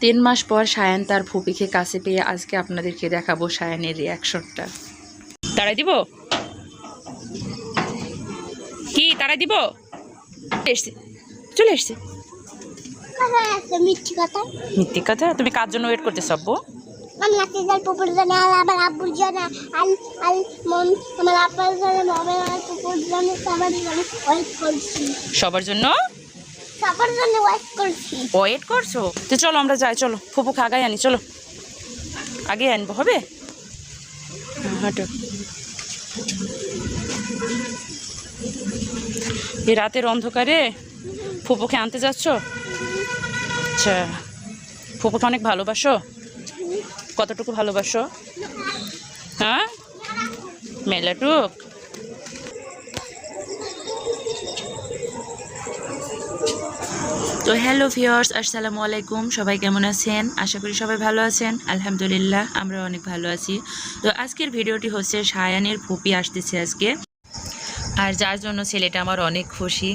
তিন মাস পর সায়ান তার ফুপিকে কাছে পেয়ে আজকে আপনাদেরকে দেখাবো সায়ানের রিয়াকশনটা তাড়াই দিব? কি তাড়াই দিব? এসছে। চলে এসছে। কথা মিথ্যে তুমি কার জন্য ওয়েট করতে সব্য আমি নাচতে যাই পুকুর জানে আর আমার আব্বুর জন্য আল আল মন আমার আব্বার জন্য মামের আর পুকুর জন্য সবার জন্য ওয়েট করছি। সবার জন্য? সবার জন্য ওয়েট করছি। ওয়েট করছ? তো চলো আমরা যাই চলো। ফুপুকে আগাই আনি চলো। আগে আনব হবে? হ্যাঁ, হাঁটো। এই রাতের অন্ধকারে ফুপুকে আনতে যাচ্ছ? আচ্ছা। ফুপুকে অনেক ভালোবাসো? কতটুকু ভালোবাসো? হ্যাঁ? মেলাটুক। তো হ্যালো ভিওর্স আসসালামু আলাইকুম। সবাই কেমন আছেন? আশা করি সবাই ভালো আছেন। আলহামদুলিল্লাহ আমরা অনেক ভালো আছি। তো আজকের ভিডিওটি হচ্ছে সায়ানের ফুপি আসতেছে আজকে। আর যার জন্য ছেলেটা আমার অনেক খুশি।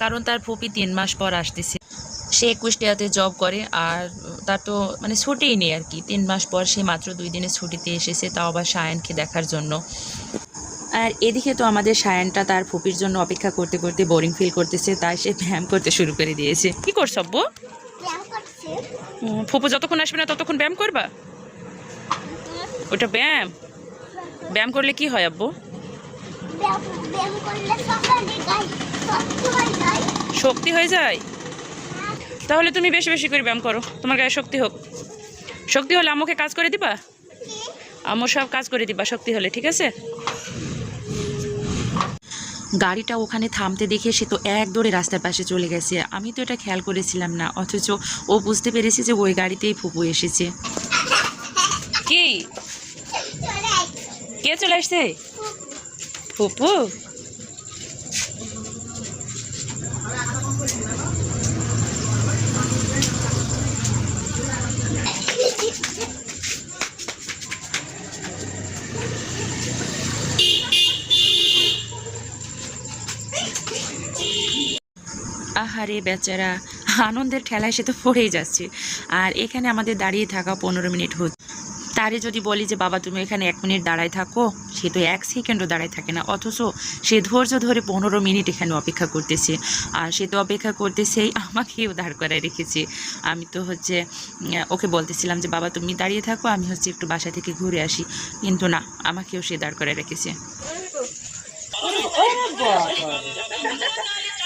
কারণ তার ফুপি তিন মাস পর আসতেছে। সে কুষ্টিয়াতে জব করে, আর তার তো মানে ছুটিই নেই আর কি। তিন মাস পর সে মাত্র দুই দিনের ছুটিতে এসেছে, তাও আবার সায়ানকে দেখার জন্য। আর এদিকে তো আমাদের সায়ানটা তার ফুপির জন্য অপেক্ষা করতে করতে বোরিং ফিল করতেছে তাই সে ব্যায়াম করতে শুরু করে দিয়েছে। কি করছ আব্বু? ব্যায়াম ফুপু যতক্ষণ আসবে না ততক্ষণ ব্যায়াম করবা? ওটা ব্যায়াম। ব্যায়াম করলে কি হয় আব্বু? শক্ত হয়ে যায়। শক্তি হয়ে যায়? তাহলে তুমি বেশি বেশি করে ব্যায়াম করো তোমার গায়ে শক্তি হোক। শক্তি হলে আম্মুকে কাজ করে দিবা? আম্মু সব কাজ করে দিবা শক্তি হলে ঠিক আছে? গাড়িটা ওখানে থামতে দেখে সে তো এক দৌড়ে রাস্তার পাশে চলে গেছে। আমি তো এটা খেয়াল করেছিলাম না, অথচ ও বুঝতে পেরেছে যে ওই গাড়িতেই ফুপু এসেছে। কি? কে চলে আসছে? ফুপু? আহারে বেচারা আনন্দের ঠেলায় সে তো পড়েই যাচ্ছে। আর এখানে আমাদের দাঁড়িয়ে থাকা পনেরো মিনিট হচ্ছে। তারে যদি বলি যে, বাবা, তুমি এখানে এক মিনিট দাঁড়ায় থাকো। সে তো এক সেকেন্ডও দাঁড়ায় থাকে না। অথচ সে ধৈর্য ধরে পনেরো মিনিট এখানে অপেক্ষা করতেছে। আর সে তো অপেক্ষা করতেছেই আমাকেও দাঁড় করায় রেখেছে। আমি তো হচ্ছে ওকে বলতেছিলাম যে, বাবা, তুমি দাঁড়িয়ে থাকো, আমি হচ্ছে একটু বাসা থেকে ঘুরে আসি। কিন্তু না, আমাকেও সে দাঁড় করায় রেখেছে।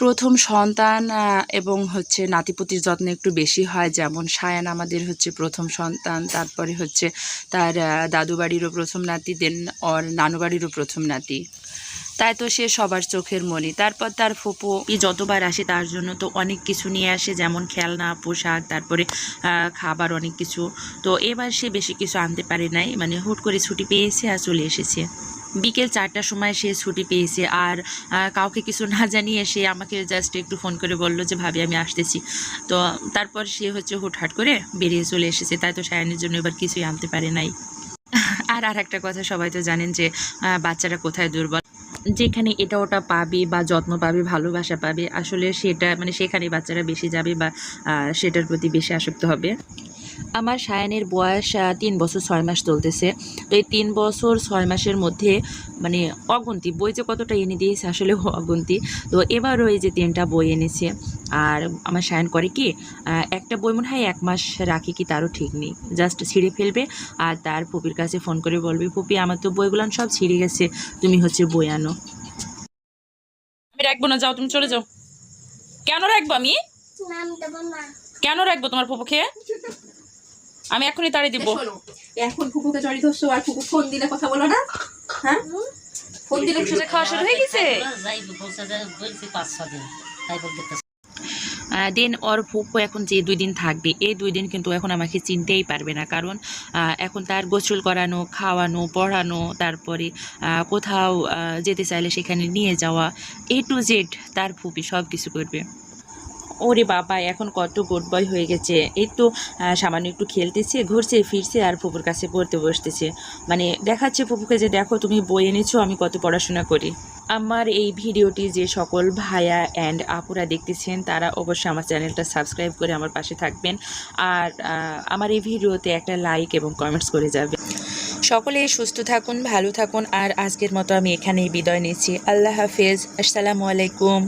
প্রথম সন্তান এবং হচ্ছে নাতিপুতির যত্ন একটু বেশি হয়। যেমন সায়ান আমাদের হচ্ছে প্রথম সন্তান, তারপরে হচ্ছে তার দাদু বাড়িরও প্রথম নাতি দেন ওর নানু বাড়িরও প্রথম নাতি। তাই তো সে সবার চোখের মনি। তারপর তার ফুপু যতবার আসে তার জন্য তো অনেক কিছু নিয়ে আসে, যেমন খেলনা, পোশাক, তারপরে খাবার অনেক কিছু। তো এবার সে বেশি কিছু আনতে পারে নাই। মানে হুট করে ছুটি পেয়েছে আর চলে এসেছে। বিকেল চারটার সময় সে ছুটি পেয়েছে। আর কাউকে কিছু না জানিয়ে সে আমাকে জাস্ট একটু ফোন করে বলল যে, ভাবি, আমি আসতেছি। তো তারপর সে হচ্ছে হুটহাট করে বেরিয়ে চলে এসেছে। তাই তো সায়নের জন্য এবার কিছুই আনতে পারে নাই। আর আর একটা কথা সবাই তো জানেন যে বাচ্চারা কোথায় দুর্বল? যেখানে এটা ওটা পাবে বা যত্ন পাবে, ভালোবাসা পাবে, আসলে সেটা মানে সেখানে বাচ্চারা বেশি যাবে বা সেটার প্রতি বেশি আসক্ত হবে। আমার সায়ানের বয়স তিন বছর ছয় মাস চলতেছে। তো এই তিন বছর ছয় মাসের মধ্যে মানে অগুন্তি বই যে কতটা এনে দিয়েছে আসলে অগন্তি। তো এবারও এই যে তিনটা বই এনেছে। আর আমার সায়ন করে কি একটা বই মনে হয় এক মাস রাখি কি তারও ঠিক নেই। জাস্ট ছিঁড়ে ফেলবে আর তার পুপির কাছে ফোন করে বলবে পুপি আমার তো বইগুলো সব ছিঁড়ে গেছে তুমি হচ্ছে বই আনো। আমি রাখব না যাও তুমি চলে যাও। কেন রাখব আমি? কেন রাখব তোমার ফুপুকে? আমি এখনই তাড়ি দিব। এখন ফুপুকে জড়ি ধরছো আর ফুপু ফোন দিলে কথা বলো না। হ্যাঁ? ফোন দিলে একসাথে খাওয়া শুরু হয়ে গেছে? দিন ওর ফুপু এখন যে দুই দিন থাকবে এই দুই দিন কিন্তু এখন আমাকে চিনতেই পারবে না কারণ আহ, এখন তার গোসল করানো খাওয়ানো পড়ানো তারপরে কোথাও যেতে চাইলে সেখানে নিয়ে যাওয়া এ টু জেড তার ফুপি সব কিছু করবে। ওরে বাবা, এখন কত গুড বয় হয়ে গেছে। এই তো সামান্য একটু খেলতেছে, ঘুরছে, ফিরছে আর ফুপুর কাছে পড়তে বসতেছে। মানে দেখাচ্ছে ফুপুকে যে, দেখো, তুমি বই এনেছো, আমি কত পড়াশোনা করি। আমার এই ভিডিওটি যে সকল ভায়া অ্যান্ড আপুরা দেখতেছেন, তারা অবশ্যই আমার চ্যানেলটা সাবস্ক্রাইব করে আমার পাশে থাকবেন। আর আমার এই ভিডিওতে একটা লাইক এবং কমেন্টস করে যাবে। সকলে সুস্থ থাকুন, ভালো থাকুন। আর আজকের মতো আমি এখানেই বিদায় নিচ্ছি। আল্লাহ হাফেজ। আসসালামু আলাইকুম।